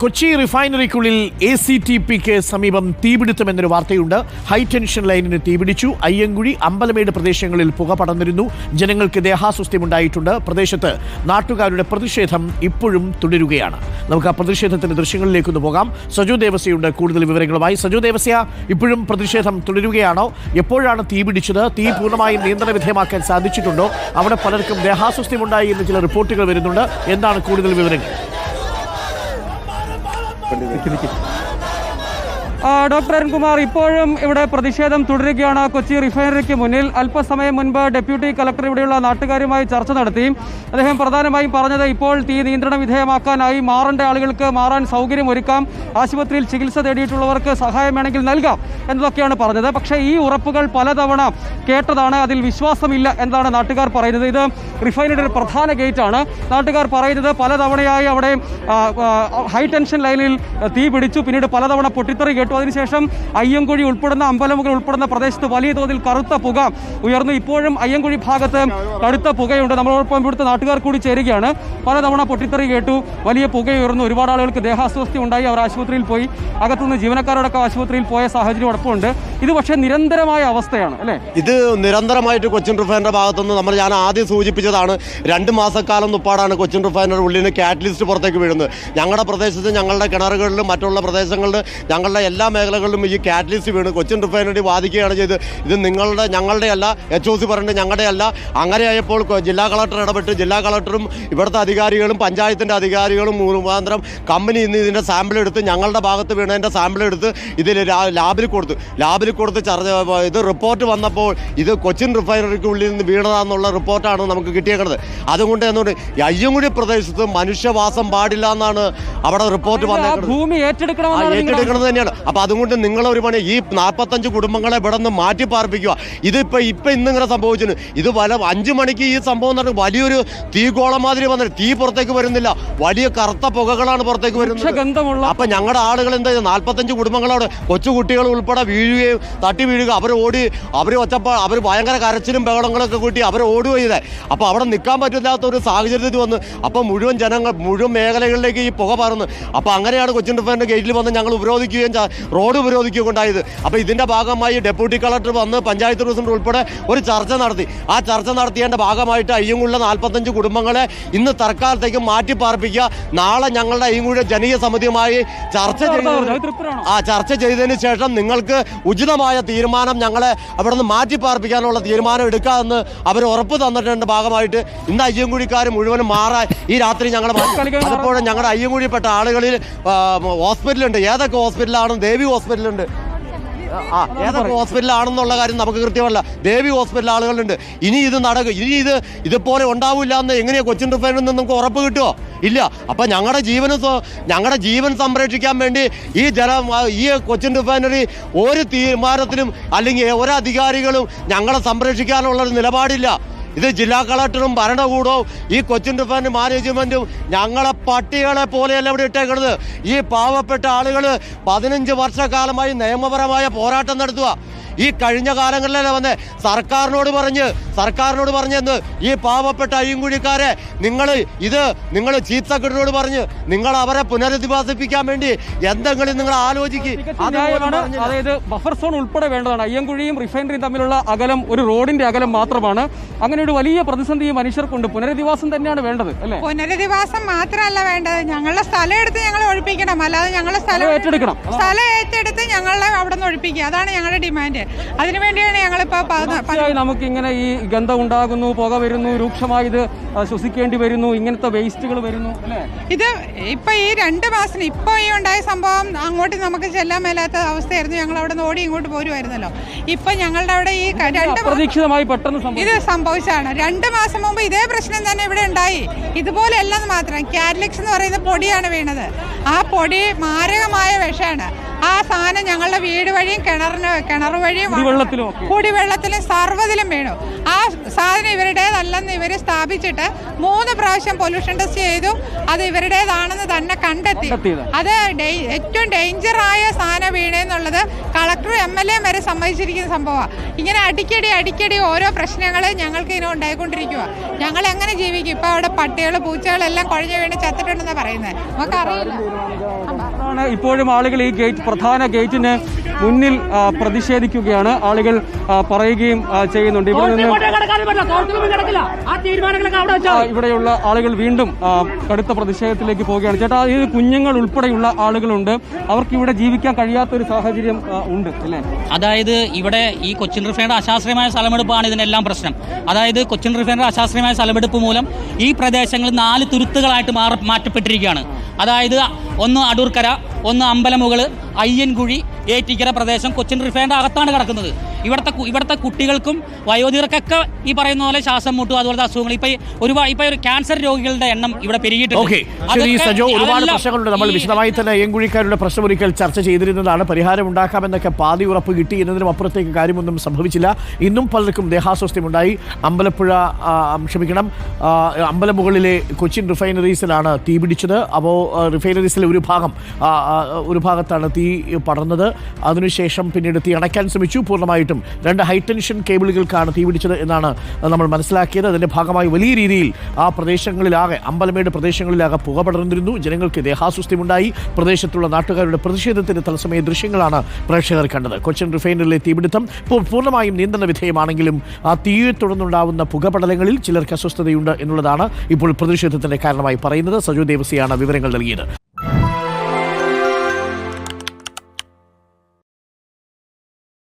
കൊച്ചി റിഫൈനറിക്കുള്ളിൽ A C T പിക്ക് സമീപം തീപിടുത്തമെന്നൊരു വാർത്തയുണ്ട്. ഹൈ ടെൻഷൻ ലൈനിന് തീപിടിച്ചു. അയ്യങ്കുഴി അമ്പലമേട് പ്രദേശങ്ങളിൽ പുക പടർന്നിരുന്നു. ജനങ്ങൾക്ക് ദേഹാസ്വസ്ഥ്യമുണ്ടായിട്ടുണ്ട്. പ്രദേശത്ത് നാട്ടുകാരുടെ പ്രതിഷേധം ഇപ്പോഴും തുടരുകയാണ്. നമുക്ക് ആ പ്രതിഷേധത്തിന്റെ ദൃശ്യങ്ങളിലേക്കൊന്ന് പോകാം. സജു ദേവസ്യയുണ്ട് കൂടുതൽ വിവരങ്ങളുമായി. സജു ദേവസ്യ ഇപ്പോഴും പ്രതിഷേധം തുടരുകയാണോ? എപ്പോഴാണ് തീ പിടിച്ചത് തീ പൂർണമായും നിയന്ത്രണ വിധേയമാക്കാൻ സാധിച്ചിട്ടുണ്ടോ? അവിടെ പലർക്കും ദേഹാസ്വസ്ഥ്യമുണ്ടായി എന്ന് ചില റിപ്പോർട്ടുകൾ വരുന്നുണ്ട്. എന്താണ് കൂടുതൽ വിവരങ്ങൾ? ആ, ഡോക്ടർ അരുൺകുമാർ ഇപ്പോഴും ഇവിടെ പ്രതിഷേധം തുടരുകയാണ്. കൊച്ചി റിഫൈനറിക്ക് മുന്നിൽ അല്പസമയം മുൻപ് ഡെപ്യൂട്ടി കളക്ടർ ഇവിടെയുള്ള നാട്ടുകാരുമായി ചർച്ച നടത്തി. അദ്ദേഹം പ്രധാനമായും പറഞ്ഞത് ഇപ്പോൾ തീ നിയന്ത്രണ വിധേയമാക്കാനായി മാറേണ്ട ആളുകൾക്ക് മാറാൻ സൗകര്യം ഒരുക്കാം. ആശുപത്രിയിൽ ചികിത്സ തേടിയിട്ടുള്ളവർക്ക് സഹായം വേണമെങ്കിൽ നൽകാം എന്നതൊക്കെയാണ് പറഞ്ഞത്. പക്ഷേ ഈ ഉറപ്പുകൾ പലതവണ കേട്ടതാണ്. അതിൽ വിശ്വാസമില്ല എന്നാണ് നാട്ടുകാർ പറയുന്നത്. ഇത് റിഫൈനറിയുടെ പ്രധാന ഗേറ്റാണ്. നാട്ടുകാർ പറയുന്നത് പലതവണയായി അവിടെ ഹൈ ടെൻഷൻ ലൈനിൽ തീ പിടിച്ചു. പിന്നീട് പലതവണ പൊട്ടിത്തെറി കേട്ടു അതിനുശേഷം അയ്യങ്കുഴി ഉൾപ്പെടുന്ന അമ്പലമുകൾ ഉൾപ്പെടുന്ന പ്രദേശത്ത് വലിയ തോതിൽ കറുത്ത പുക ഉയർന്നു. ഇപ്പോഴും അയ്യങ്കുഴി ഭാഗത്ത് കടുത്ത പുകയുണ്ട്. നമ്മളോടൊപ്പം ഇവിടുത്തെ നാട്ടുകാർ കൂടി ചേരുകയാണ്. പലതവണ പൊട്ടിത്തെറി കേട്ടു. വലിയ പുക ഉയർന്നു. ഒരുപാട് ആളുകൾക്ക് ദേഹാസ്വസ്ഥ ഉണ്ടായി. അവർ ആശുപത്രിയിൽ പോയി. അകത്തുനിന്ന് ജീവനക്കാരോടൊക്കെ ആശുപത്രിയിൽ പോയ സാഹചര്യം ഉടപ്പുണ്ട് ഇത് പക്ഷേ നിരന്തരമായ അവസ്ഥയാണ് അല്ലേ? ഇത് നിരന്തരമായിട്ട് കൊച്ചിൻ റിഫൈനറി ഭാഗത്തുനിന്ന് നമ്മൾ ഞാൻ ആദ്യം സൂചിപ്പിച്ചതാണ്. രണ്ട് മാസക്കാലം തുപ്പാടാണ് കൊച്ചിൻ റിഫൈനറി ഉള്ളിൽ നിന്ന് കാറ്റലിസ്റ്റ് പുറത്തേക്ക് വീഴുന്നത്. ഞങ്ങളുടെ പ്രദേശത്ത് ഞങ്ങളുടെ കിണറുകളിലും മറ്റുള്ള പ്രദേശങ്ങളിലും ഞങ്ങളുടെ എല്ലാ മേഖലകളിലും ഈ കാറ്റലിസ്റ്റ് വീണ് കൊച്ചിൻ റിഫൈനറി ബാധിക്കുകയാണ് ചെയ്ത് ഇത് നിങ്ങളുടെ ഞങ്ങളുടെ അല്ല എച്ച് ഒ സി പറഞ്ഞിട്ട് ഞങ്ങളുടെ അല്ല. അങ്ങനെയായപ്പോൾ ജില്ലാ കളക്ടർ ഇടപെട്ട് ജില്ലാ കളക്ടറും ഇവിടുത്തെ അധികാരികളും പഞ്ചായത്തിന്റെ അധികാരികളും മുഖാന്തരം കമ്പനി ഇന്ന് ഇതിന്റെ സാമ്പിൾ എടുത്ത് ഞങ്ങളുടെ ഭാഗത്ത് വീണതിന്റെ സാമ്പിൾ എടുത്ത് ഇതിൽ ലാബിൽ കൊടുത്തു. ലാബിൽ കൊടുത്ത് ചർച്ച ഇത് റിപ്പോർട്ട് വന്നപ്പോൾ ഇത് കൊച്ചിൻ റിഫൈനറിക്കുള്ളിൽ നിന്ന് വീണതാണെന്നുള്ള റിപ്പോർട്ടാണ് നമുക്ക് കിട്ടിയേക്കുന്നത് അതുകൊണ്ട് എന്നുകൊണ്ട് ഈ അയ്യങ്കുഴി പ്രദേശത്ത് മനുഷ്യവാസം പാടില്ല എന്നാണ് അവിടെ റിപ്പോർട്ട് വന്നത് ഭൂമി ആ, ഏറ്റെടുക്കണമെന്നാണ് ഏറ്റെടുക്കുന്നത് തന്നെയാണ്. അപ്പൊ അതുകൊണ്ട് നിങ്ങളൊരു പണി ഈ നാൽപ്പത്തഞ്ച് കുടുംബങ്ങളെ ഇവിടെ നിന്ന് മാറ്റി പാർപ്പിക്കുക. ഇതിപ്പോൾ ഇപ്പം ഇന്നിങ്ങനെ സംഭവിച്ചിന്. ഇത് വല അഞ്ച് മണിക്ക് ഈ സംഭവം നടക്കും വലിയൊരു തീഗോളം മാതിരി വന്നിട്ട് തീ പുറത്തേക്ക് വരുന്നില്ല. വലിയ കറുത്ത പുകകളാണ് പുറത്തേക്ക് വരുന്നത്. അപ്പം ഞങ്ങളുടെ ആളുകൾ എന്താ? നാൽപ്പത്തഞ്ച് കുടുംബങ്ങളോട് കൊച്ചുകുട്ടികൾ ഉൾപ്പെടെ വീഴുകയും തട്ടി വീഴുക. അവർ ഓടി അവർ ഒച്ചപ്പാ അവർ ഭയങ്കര കരച്ചിലും ബഹളങ്ങളൊക്കെ കൂട്ടി അവർ ഓടുക ചെയ്തേ. അപ്പോൾ അവിടെ നിൽക്കാൻ പറ്റില്ലാത്ത ഒരു സാഹചര്യത്തിൽ വന്ന് അപ്പോൾ മുഴുവൻ ജനങ്ങൾ മുഴുവൻ മേഖലകളിലേക്ക് ഈ പുക പറന്ന്. അപ്പോൾ അങ്ങനെയാണ് കൊച്ചിൻ റിഫൈനറി ഗേറ്റിൽ വന്ന് ഞങ്ങൾ ഉപരോധിക്കുകയും റോഡ് ഉപരോധിക്കുകയും ഉണ്ടായത് അപ്പോൾ ഇതിന്റെ ഭാഗമായി ഡെപ്യൂട്ടി കളക്ടർ വന്ന് പഞ്ചായത്ത് പ്രസിഡന്റ് ഉൾപ്പെടെ ഒരു ചർച്ച നടത്തി. ആ ചർച്ച നടത്തിയതിന്റെ ഭാഗമായിട്ട് അയ്യങ്കുള്ള നാൽപ്പത്തഞ്ച് കുടുംബങ്ങളെ ഇന്ന് തൽക്കാലത്തേക്ക് മാറ്റി പാർപ്പിക്കുക നാളെ ഞങ്ങളുടെ അയ്യങ്കുഴ ജനീയ സമിതിയുമായി ചർച്ച ആ ചർച്ച ചെയ്തതിന് ശേഷം നിങ്ങൾക്ക് ഉചിതമായ തീരുമാനം ഞങ്ങളെ അവിടെ നിന്ന് മാറ്റി പാർപ്പിക്കാനുള്ള തീരുമാനം എടുക്കാമെന്ന് അവർ ഉറപ്പ് തന്നിട്ടുണ്ട് ഭാഗമായിട്ട് ഇന്ന് അയ്യങ്കുഴിക്കാർ മുഴുവനും മാറാൻ ഈ രാത്രി ഞങ്ങൾ പലപ്പോഴും ഞങ്ങളുടെ അയ്യങ്കുഴിപ്പെട്ട ആളുകളിൽ ഹോസ്പിറ്റലുണ്ട്. ഏതൊക്കെ ഹോസ്പിറ്റലാണ് ദേവി ഹോസ്പിറ്റലുണ്ട്. ആ ഏതൊക്കെ ഹോസ്പിറ്റലാണെന്നുള്ള കാര്യം നമുക്ക് കൃത്യമല്ല. ദേവി ഹോസ്പിറ്റൽ ആളുകളുണ്ട്. ഇനി ഇത് നടക്കും. ഇനി ഇത് ഇതുപോലെ ഉണ്ടാവില്ല എന്ന് എങ്ങനെയാ കൊച്ചിൻ റിഫൈനറിൽ നിന്ന് നമുക്ക് ഉറപ്പ് കിട്ടുമോ ഇല്ല. അപ്പൊ ഞങ്ങളുടെ ജീവന് ഞങ്ങളുടെ ജീവൻ സംരക്ഷിക്കാൻ വേണ്ടി ഈ ജല ഈ കൊച്ചിൻ റിഫൈനറി ഒരു തീരുമാനത്തിലും അല്ലെങ്കിൽ ഒരു അധികാരികളും ഞങ്ങളെ സംരക്ഷിക്കാനുള്ള ഒരു നിലപാടില്ല. ഇത് ജില്ലാ കളക്ടറും ഭരണകൂടവും ഈ കൊച്ചിൻ റിഫൈനറി മാനേജ്മെന്റും ഞങ്ങളെ പട്ടികളെ പോലെയല്ല ഇവിടെ ഇട്ടേക്കുന്നത് ഈ പാവപ്പെട്ട ആളുകൾ പതിനഞ്ച് വർഷക്കാലമായി നിയമപരമായ പോരാട്ടം നടത്തുക ഈ കഴിഞ്ഞ കാലങ്ങളിലല്ല വന്ന്? സർക്കാരിനോട് പറഞ്ഞ് സർക്കാരിനോട് പറഞ്ഞെന്ന് ഈ പാവപ്പെട്ട അയ്യൻകുഴിക്കാരെ നിങ്ങൾ ഇത് നിങ്ങൾ ചീഫ് സെക്രട്ടറിയോട് പറഞ്ഞ് നിങ്ങൾ അവരെ പുനരധിവാസിപ്പിക്കാൻ വേണ്ടി എന്തെങ്കിലും നിങ്ങൾ ആലോചിക്കും. അതായത് ബഫർ സോൺ ഉൾപ്പെടെ വേണ്ടതാണ്. അയ്യൻകുഴിയും റിഫൈനറിയും തമ്മിലുള്ള അകലം ഒരു റോഡിന്റെ അകലം മാത്രമാണ്. അങ്ങനെ ഒരു വലിയ പ്രതിസന്ധി ഈ മനുഷ്യർക്കുണ്ട്. പുനരധിവാസം തന്നെയാണ് വേണ്ടത് അല്ലേ? പുനരധിവാസം മാത്രമല്ല വേണ്ടത്. ഞങ്ങളുടെ സ്ഥലം എടുത്ത് ഞങ്ങൾ ഒഴിപ്പിക്കണം. അല്ലാതെ ഞങ്ങളുടെ സ്ഥലം ഏറ്റെടുക്കണം. സ്ഥലം ഏറ്റെടുത്ത് ഞങ്ങളെ അവിടെ നിന്ന് ഒഴിപ്പിക്കുക. അതാണ് ഞങ്ങളുടെ ഡിമാൻഡ്. അതിനുവേണ്ടിയാണ് ഞങ്ങളിപ്പോ പ- പ- തീർച്ചയായും നമുക്ക് ഇങ്ങനെ ഈ ഗന്ധം ഉണ്ടാകുന്നു പുക വരുന്നു രൂക്ഷമായി ഇത് ശ്വസിക്കേണ്ടി വരുന്നു ഇങ്ങനത്തെ വേസ്റ്റുകൾ വരുന്നു ഇത് ഇപ്പൊ ഈ രണ്ട് മാസത്തിന് ഇപ്പൊ ഈ ഉണ്ടായ സംഭവം അങ്ങോട്ട് നമുക്ക് ചെല്ലാൻ മേലാത്ത അവസ്ഥയായിരുന്നു. ഞങ്ങൾ അവിടെ നിന്ന് ഓടി ഇങ്ങോട്ട് പോരുമായിരുന്നല്ലോ ഇപ്പൊ ഞങ്ങളുടെ അവിടെ ഈ പ്രതീക്ഷിതമായി രണ്ട് മാ- പെട്ടെന്ന് ഇത് സംഭവിച്ചാണ് രണ്ട് മാസം മുമ്പ് ഇതേ പ്രശ്നം തന്നെ ഇവിടെ ഉണ്ടായി. ഇതുപോലെ അല്ലെന്ന് മാത്രം. കാരലിക്സ് എന്ന് പറയുന്ന പൊടിയാണ് വീണത്. ആ പൊടി മാരകമായ വിഷമാണ്. ആ സാധനം ഞങ്ങളുടെ വീട് വഴിയും കിണറിന് കിണർ വഴിയും കുടിവെള്ളത്തിലും. കുടിവെള്ളത്തിലും സർവതിലും വീണു. ആ സാധനം ഇവരുടേതല്ലെന്ന് ഇവർ സ്ഥാപിച്ചിട്ട് മൂന്ന് പ്രാവശ്യം പൊല്യൂഷൻ ടെസ്റ്റ് ചെയ്തു. അത് ഇവരുടേതാണെന്ന് തന്നെ കണ്ടെത്തി. അത് ഏറ്റവും ഡേഞ്ചറായ സാധനം വീണെന്നുള്ളത് കളക്ടറും എം എൽ എ വരെ സമ്മതിച്ചിരിക്കുന്ന സംഭവമാണ് ഇങ്ങനെ അടിക്കടി അടിക്കടി ഓരോ പ്രശ്നങ്ങൾ ഞങ്ങൾക്ക് ഇതിനെ ഉണ്ടായിക്കൊണ്ടിരിക്കുക ഞങ്ങൾ എങ്ങനെ ജീവിക്കും? ഇപ്പൊ അവിടെ പട്ടികൾ പൂച്ചകളെല്ലാം കുഴഞ്ഞു വീണ് ചത്തിട്ടുണ്ടെന്നാണ് പറയുന്നത് നമുക്കറിയില്ല. ആണ്. ഇപ്പോഴും ആളുകൾ ഈ ഗേറ്റ് പ്രധാന ഗേറ്റിന് മുന്നിൽ പ്രതിഷേധിക്കുകയാണ്. ആളുകൾ പറയുകയും ചെയ്യുന്നുണ്ട്. ഇവിടെ നിന്ന് ഇവിടെയുള്ള ആളുകൾ വീണ്ടും കടുത്ത പ്രതിഷേധത്തിലേക്ക് പോവുകയാണ്. ചേട്ടാ ഈ കുഞ്ഞുങ്ങൾ ഉൾപ്പെടെയുള്ള ആളുകളുണ്ട്. അവർക്ക് ഇവിടെ ജീവിക്കാൻ കഴിയാത്ത ഒരു സാഹചര്യം ഉണ്ട് അല്ലേ? അതായത് ഇവിടെ ഈ കൊച്ചിൻ റിഫൈനറി അശാസ്ത്രീയമായ സ്ഥലമെടുപ്പാണ് ഇതിനെല്ലാം പ്രശ്നം. അതായത് കൊച്ചിൻ റിഫൈനറി അശാസ്ത്രീയമായ സ്ഥലമെടുപ്പ് മൂലം ഈ പ്രദേശങ്ങൾ നാല് തുരുത്തുകളായിട്ട് മാറി മാറ്റപ്പെട്ടിരിക്കുകയാണ്. അതായത് ഒന്ന് അടൂർക്കര ഒന്ന് അമ്പലമുകൾ അയ്യൻകുഴി ഏറ്റിക്കര പ്രദേശം കൊച്ചിൻ റിഫൈനറി അകത്താണ് കിടക്കുന്നത്. ഇവിടുത്തെ ഇവിടുത്തെ കുട്ടികൾക്കും വയോധികർക്കൊക്കെ ഈ പറയുന്ന പോലെ ശ്വാസം മുട്ടും അതുപോലത്തെ അസുഖങ്ങൾ. ഇപ്പൊ ഒരു ഒരുപാട് ഇപ്പൊ ഒരു ക്യാൻസർ രോഗികളുടെ എണ്ണം ഇവിടെ പെരുകിയിട്ടുണ്ട്. ഒരുപാട് പ്രശ്നങ്ങളുണ്ട്. നമ്മൾ വിശദമായി തന്നെ അയ്യൻകുഴിക്കാരുടെ പ്രശ്നം ഒരിക്കൽ ചർച്ച ചെയ്തിരുന്നതാണ്. പരിഹാരം ഉണ്ടാക്കാമെന്നൊക്കെ പാതി ഉറപ്പ് കിട്ടി. എന്നതിനും അപ്പുറത്തേക്ക് കാര്യമൊന്നും സംഭവിച്ചില്ല. ഇന്നും പലർക്കും ദേഹാസ്വസ്ഥ്യമുണ്ടായി. അമ്പലപ്പുഴ ക്ഷമിക്കണം. അമ്പലമുകളിലെ കൊച്ചിൻ റിഫൈനറീസിലാണ് തീപിടിച്ചത്. അപ്പോൾ റിഫൈനറീസിലെ ഒരു ഭാഗം ഒരു ഭാഗത്താണ് തീ പടർന്നത്. അതിനുശേഷം പിന്നീട് തീ അണയ്ക്കാൻ ശ്രമിച്ചു. പൂർണമായിട്ടും രണ്ട് ഹൈടെൻഷൻ കേബിളുകൾക്കാണ് തീ പിടിച്ചത് എന്നാണ് നമ്മൾ മനസ്സിലാക്കിയത്. അതിന്റെ ഭാഗമായി വലിയ രീതിയിൽ ആ പ്രദേശങ്ങളിലാകെ അമ്പലമേട് പ്രദേശങ്ങളിലാകെ പുക പടർന്നിരുന്നു. ജനങ്ങൾക്ക് ദേഹാസ്വസ്ഥ്യമുണ്ടായി. പ്രദേശത്തുള്ള നാട്ടുകാരുടെ പ്രതിഷേധത്തിന്റെ തത്സമയ ദൃശ്യങ്ങളാണ് പ്രേക്ഷകർ കണ്ടത്. കൊച്ചിൻ റിഫൈനറിയിലെ തീപിടുത്തം പൂർണമായും നിയന്ത്രണ വിധേയമാണെങ്കിലും ആ തീയെ തുടർന്നുണ്ടാവുന്ന പുകപടലങ്ങളിൽ ചിലർക്ക് അസ്വസ്ഥതയുണ്ട് എന്നുള്ളതാണ് ഇപ്പോൾ പ്രതിഷേധത്തിന്റെ കാരണമായി പറയുന്നത്. സജു ദേവസിയാണ് വിവരങ്ങൾ നൽകിയത്.